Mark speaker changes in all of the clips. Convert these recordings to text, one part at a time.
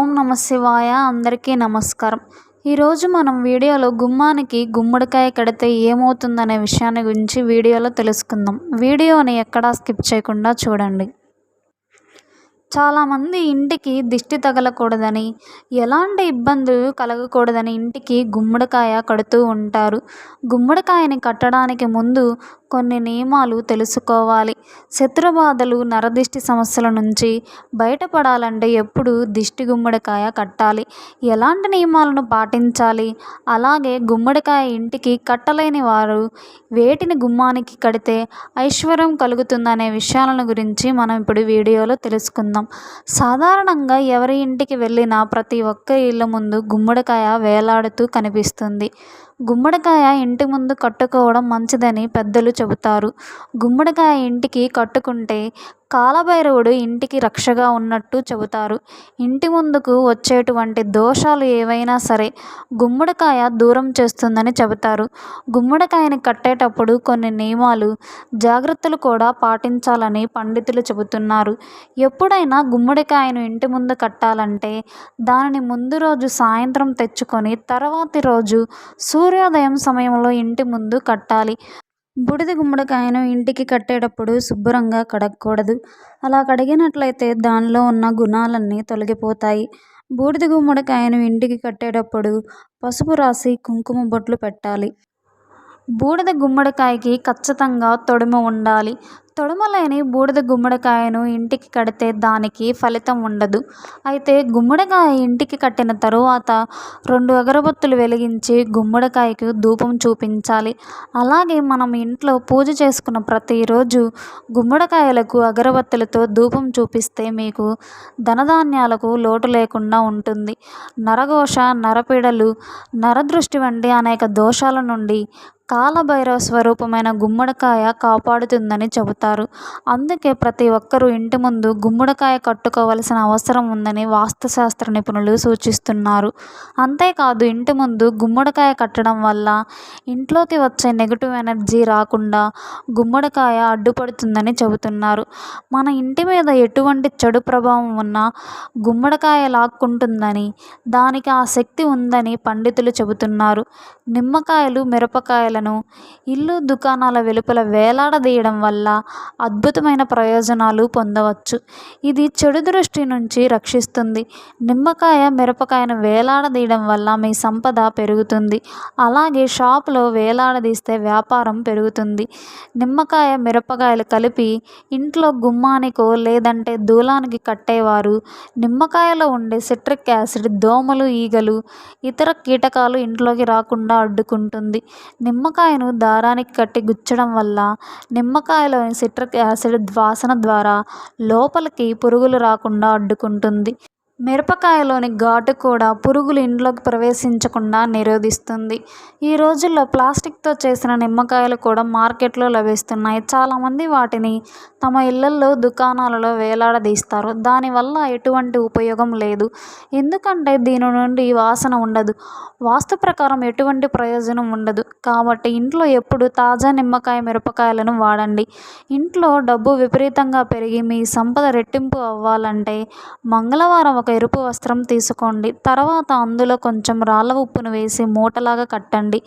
Speaker 1: ఓం నమ శివాయ అందరికీ నమస్కారం. ఈరోజు మనం వీడియోలో గుమ్మానికి గుమ్మడికాయ కడితే ఏమవుతుందనే విషయాన్ని గురించి వీడియోలో తెలుసుకుందాం. వీడియోని ఎక్కడా స్కిప్ చేయకుండా చూడండి. చాలామంది ఇంటికి దిష్టి తగలకూడదని ఎలాంటి ఇబ్బందులు కలగకూడదని ఇంటికి గుమ్మడికాయ కడుతూ ఉంటారు. గుమ్మడికాయని కట్టడానికి ముందు కొన్ని నియమాలు తెలుసుకోవాలి. శత్రుబాధలు నరదిష్టి సమస్యల నుంచి బయటపడాలంటే ఎప్పుడు దిష్టి గుమ్మడికాయ కట్టాలి. ఎలాంటి నియమాలను పాటించాలి? అలాగే గుమ్మడికాయ ఇంటికి కట్టలేని వారు వేటిని గుమ్మానికి కడితే ఐశ్వర్యం కలుగుతుందనే విషయాలను గురించి మనం ఇప్పుడు వీడియోలో తెలుసుకుందాం. సాధారణంగా ఎవరి ఇంటికి వెళ్ళినా ప్రతి ఒక్కరి ఇళ్ళ ముందు గుమ్మడికాయ వేలాడుతూ కనిపిస్తుంది. గుమ్మడికాయ ఇంటి ముందు కట్టుకోవడం మంచిదని పెద్దలు చెబుతారు. గుమ్మడికాయ ఇంటికి కట్టుకుంటే కాలభైరవుడు ఇంటికి రక్షగా ఉన్నట్టు చెబుతారు. ఇంటి ముందుకు వచ్చేటువంటి దోషాలు ఏవైనా సరే గుమ్మడికాయ దూరం చేస్తుందని చెబుతారు. గుమ్మడికాయని కట్టేటప్పుడు కొన్ని నియమాలు జాగ్రత్తలు కూడా పాటించాలని పండితులు చెబుతున్నారు. ఎప్పుడైనా గుమ్మడికాయను ఇంటి ముందు కట్టాలంటే దానిని ముందు రోజు సాయంత్రం తెచ్చుకొని తర్వాతి రోజు సూర్యోదయం సమయంలో ఇంటి ముందు కట్టాలి. బూడిద గుమ్మడికాయను ఇంటికి కట్టేటప్పుడు శుభ్రంగా కడగకూడదు. అలా కడిగినట్లయితే దానిలో ఉన్న గుణాలన్నీ తొలగిపోతాయి. బూడిద గుమ్మడికాయను ఇంటికి కట్టేటప్పుడు పసుపు రాసి కుంకుమ బొట్లు పెట్టాలి. బూడిద గుమ్మడికాయకి ఖచ్చితంగా తొడుమ ఉండాలి. తొడుమ లేని బూడిద గుమ్మడికాయను ఇంటికి కడితే దానికి ఫలితం ఉండదు. అయితే గుమ్మడికాయ ఇంటికి కట్టిన తరువాత రెండు అగరబత్తులు వెలిగించి గుమ్మడికాయకు ధూపం చూపించాలి. అలాగే మనం ఇంట్లో పూజ చేసుకున్న ప్రతిరోజు గుమ్మడికాయలకు అగరబత్తులతో ధూపం చూపిస్తే మీకు ధనధాన్యాలకు లోటు లేకుండా ఉంటుంది. నరఘోష నరపీడలు నరదృష్టి వంటి అనేక దోషాల నుండి కాలభైరవ స్వరూపమైన గుమ్మడికాయ కాపాడుతుందని చెబుతారు. అందుకే ప్రతి ఒక్కరూ ఇంటి ముందు గుమ్మడికాయ కట్టుకోవలసిన అవసరం ఉందని వాస్తుశాస్త్ర నిపుణులు సూచిస్తున్నారు. అంతేకాదు ఇంటి ముందు గుమ్మడికాయ కట్టడం వల్ల ఇంట్లోకి వచ్చే నెగిటివ్ ఎనర్జీ రాకుండా గుమ్మడికాయ అడ్డుపడుతుందని చెబుతున్నారు. మన ఇంటి మీద ఎటువంటి చెడు ప్రభావం ఉన్నా గుమ్మడికాయ లాక్కుంటుందని దానికి ఆ శక్తి ఉందని పండితులు చెబుతున్నారు. నిమ్మకాయలు మిరపకాయలను ఇల్లు దుకాణాల వెలుపల వేలాడదీయడం వల్ల అద్భుతమైన ప్రయోజనాలు పొందవచ్చు. ఇది చెడు దృష్టి నుంచి రక్షిస్తుంది. నిమ్మకాయ మిరపకాయను వేలాడదీయడం వల్ల మీ సంపద పెరుగుతుంది. అలాగే షాపులో వేలాడదీస్తే వ్యాపారం పెరుగుతుంది. నిమ్మకాయ మిరపకాయలు కలిపి ఇంట్లో గుమ్మానికో లేదంటే దూలానికి కట్టేవారు. నిమ్మకాయలో ఉండే సిట్రిక్ యాసిడ్ దోమలు ఈగలు ఇతర కీటకాలు ఇంట్లోకి రాకుండా అడ్డుకుంటుంది. నిమ్మ నిమ్మకాయను దారానికి కట్టి గుచ్చడం వల్ల నిమ్మకాయలోని సిట్రిక్ యాసిడ్ వాసన ద్వారా లోపలికి పురుగులు రాకుండా అడ్డుకుంటుంది. మిరపకాయలోని ఘాటు కూడా పురుగులు ఇంట్లోకి ప్రవేశించకుండా నిరోధిస్తుంది. ఈ రోజుల్లో ప్లాస్టిక్తో చేసిన నిమ్మకాయలు కూడా మార్కెట్లో లభిస్తున్నాయి. చాలామంది వాటిని తమ ఇళ్ళల్లో దుకాణాలలో వేలాడదీస్తారు. దానివల్ల ఎటువంటి ఉపయోగం లేదు. ఎందుకంటే దీని నుండి వాసన ఉండదు. వాస్తు ప్రకారం ఎటువంటి ప్రయోజనం ఉండదు. కాబట్టి ఇంట్లో ఎప్పుడు తాజా నిమ్మకాయ మిరపకాయలను వాడండి. ఇంట్లో డబ్బు విపరీతంగా పెరిగి మీ సంపద రెట్టింపు అవ్వాలంటే మంగళవారం ఒక ఎరుపు వస్త్రం తీసుకోండి. తర్వాత అందులో కొంచెం రాళ్ళ ఉప్పును వేసి మూటలాగా కట్టండి.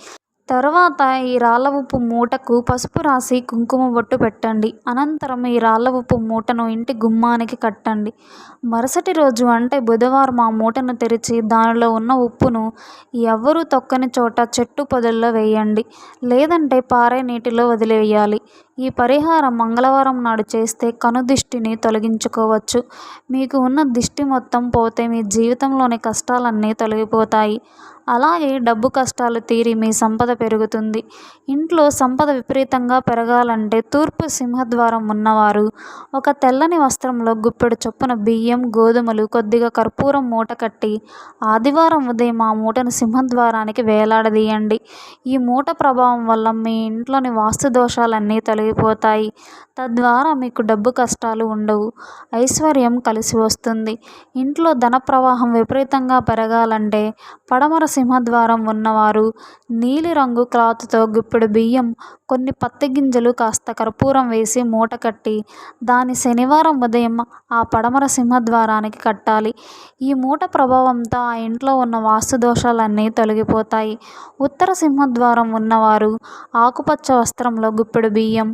Speaker 1: తర్వాత ఈ రాళ్ళ ఉప్పు మూటకు పసుపు రాసి కుంకుమ బొట్టు పెట్టండి. అనంతరం ఈ రాళ్ళ ఉప్పు మూటను ఇంటి గుమ్మానికి కట్టండి. మరుసటి రోజు అంటే బుధవారం ఆ మూటను తెరిచి దానిలో ఉన్న ఉప్పును ఎవ్వరూ తొక్కని చోట చెట్టు పొదల్లో వేయండి. లేదంటే పారే నీటిలో వదిలేయాలి. ఈ పరిహారం మంగళవారం నాడు చేస్తే కనుదిష్టిని తొలగించుకోవచ్చు. మీకు ఉన్న దిష్టి మొత్తం పోతే మీ జీవితంలోని కష్టాలన్నీ తొలగిపోతాయి. అలాగే డబ్బు కష్టాలు తీరి మీ సంపద పెరుగుతుంది. ఇంట్లో సంపద విపరీతంగా పెరగాలంటే తూర్పు సింహద్వారం ఉన్నవారు ఒక తెల్లని వస్త్రంలో గుప్పెడు చొప్పున బియ్యం గోధుమలు కొద్దిగా కర్పూరం మూట కట్టి ఆదివారం ఉదయం ఆ మూటను సింహద్వారానికి వేలాడదీయండి. ఈ మూట ప్రభావం వల్ల మీ ఇంట్లోని వాస్తు దోషాలన్నీ తొలగిపోతాయి. తద్వారా మీకు డబ్బు కష్టాలు ఉండవు. ఐశ్వర్యం కలిసి వస్తుంది. ఇంట్లో ధన ప్రవాహం విపరీతంగా పెరగాలంటే పడమర సింహద్వారం ఉన్నవారు నీలిరంగు క్లాత్తో గుప్పెడు బియ్యం కొన్ని పత్తి గింజలు కాస్త కర్పూరం వేసి మూట కట్టి దాని శనివారం ఉదయం ఆ పడమర సింహద్వారానికి కట్టాలి. ఈ మూట ప్రభావంతో ఆ ఇంట్లో ఉన్న వాస్తు దోషాలన్నీ తొలగిపోతాయి. ఉత్తర సింహద్వారం ఉన్నవారు ఆకుపచ్చ వస్త్రంలో గుప్పెడు బియ్యం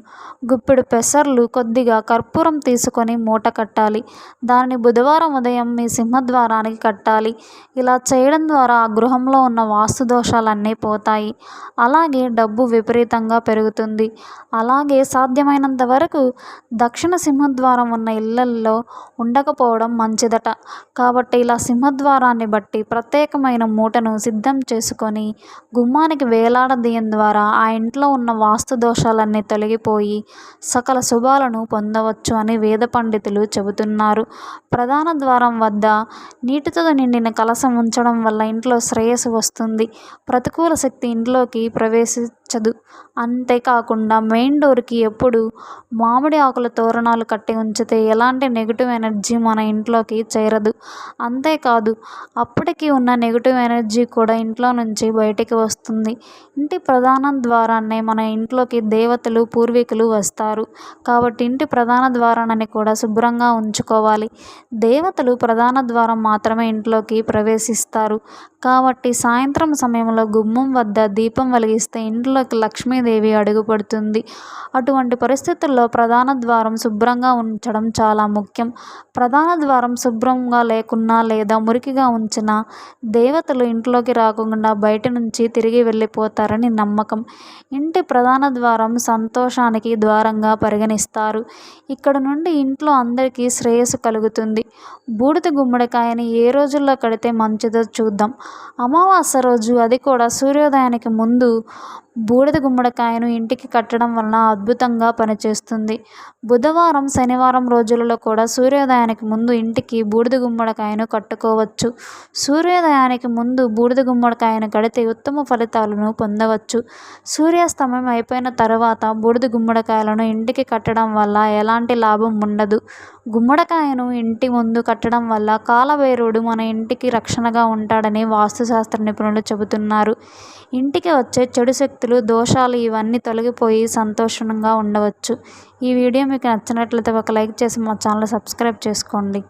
Speaker 1: గుప్పెడు పెసర్లు కొద్దిగా కర్పూరం తీసుకొని మూట కట్టాలి. దానిని బుధవారం ఉదయం మీ సింహద్వారానికి కట్టాలి. ఇలా చేయడం ద్వారా ఆ గృహంలో ఉన్న వాస్తు దోషాలన్నీ పోతాయి. అలాగే డబ్బు విపరీతంగా పెరుగుతుంది. అలాగే సాధ్యమైనంత వరకు దక్షిణ సింహద్వారం ఉన్న ఇళ్ళల్లో ఉండకపోవడం మంచిదట. కాబట్టి ఇలా సింహద్వారాన్ని బట్టి ప్రత్యేకమైన మూటను సిద్ధం చేసుకొని గుమ్మానికి వేలాడదీయం ద్వారా ఆ ఇంట్లో ఉన్న వాస్తు దోషాలన్నీ తొలగిపోయి సకల శుభాలను పొందవచ్చు అని వేద పండితులు చెబుతున్నారు. ప్రధాన ద్వారం వద్ద నీటితో నిండిన కలసం ఉంచడం వల్ల ఇంట్లో శ్రేయస్సు వస్తుంది. ప్రతికూల శక్తి ఇంట్లోకి ప్రవేశి నచ్చదు. అంతేకాకుండా మెయిన్ డోర్కి ఎప్పుడు మామిడి ఆకుల తోరణాలు కట్టి ఉంచితే ఎలాంటి నెగిటివ్ ఎనర్జీ మన ఇంట్లోకి చేరదు. అంతేకాదు అప్పటికి ఉన్న నెగిటివ్ ఎనర్జీ కూడా ఇంట్లో నుంచి బయటికి వస్తుంది. ఇంటి ప్రధాన ద్వారాన్నే మన ఇంట్లోకి దేవతలు పూర్వీకులు వస్తారు. కాబట్టి ఇంటి ప్రధాన ద్వారాన్ని కూడా శుభ్రంగా ఉంచుకోవాలి. దేవతలు ప్రధాన ద్వారం మాత్రమే ఇంట్లోకి ప్రవేశిస్తారు. కాబట్టి సాయంత్రం సమయంలో గుమ్మం వద్ద దీపం వెలిగిస్తే ఇంట్లోకి లక్ష్మీదేవి అడుగుపడుతుంది అటువంటి పరిస్థితుల్లో ప్రధాన ద్వారం శుభ్రంగా ఉంచడం చాలా ముఖ్యం. ప్రధాన ద్వారం శుభ్రంగా లేకున్నా లేదా మురికిగా ఉంచినా దేవతలు ఇంట్లోకి రాకుండా బయట నుంచి తిరిగి వెళ్ళిపోతారని నమ్మకం. ఇంటి ప్రధాన ద్వారం సంతోషానికి ద్వారంగా పరిగణిస్తారు. ఇక్కడ నుండి ఇంట్లో అందరికీ శ్రేయస్సు కలుగుతుంది. బూడిద గుమ్మడికాయని ఏ రోజుల్లో కడితే మంచిదో చూద్దాం. అమావాస్య రోజు అది కూడా సూర్యోదయానికి ముందు బూడిద గుమ్మడికాయను ఇంటికి కట్టడం వలన అద్భుతంగా పనిచేస్తుంది. బుధవారం శనివారం రోజులలో కూడా సూర్యోదయానికి ముందు ఇంటికి బూడిద గుమ్మడికాయను కట్టుకోవచ్చు. సూర్యోదయానికి ముందు బూడిద గుమ్మడికాయను కడితే ఉత్తమ ఫలితాలను పొందవచ్చు. సూర్యాస్తమయం అయిపోయిన తర్వాత బూడిద గుమ్మడికాయలను ఇంటికి కట్టడం వల్ల ఎలాంటి లాభం ఉండదు. గుమ్మడికాయను ఇంటి ముందు కట్టడం వల్ల కాలవేరుడు మన ఇంటికి రక్షణగా ఉంటాడని వాస్తుశాస్త్ర నిపుణులు చెబుతున్నారు. ఇంటికి వచ్చే చెడు శక్తులు దోషాలు ఇవన్నీ తొలగిపోయి సంతోషంగా ఉండవచ్చు. ఈ వీడియో మీకు నచ్చినట్లయితే ఒక లైక్ చేసి మా ఛానల్ సబ్స్క్రైబ్ చేసుకోండి.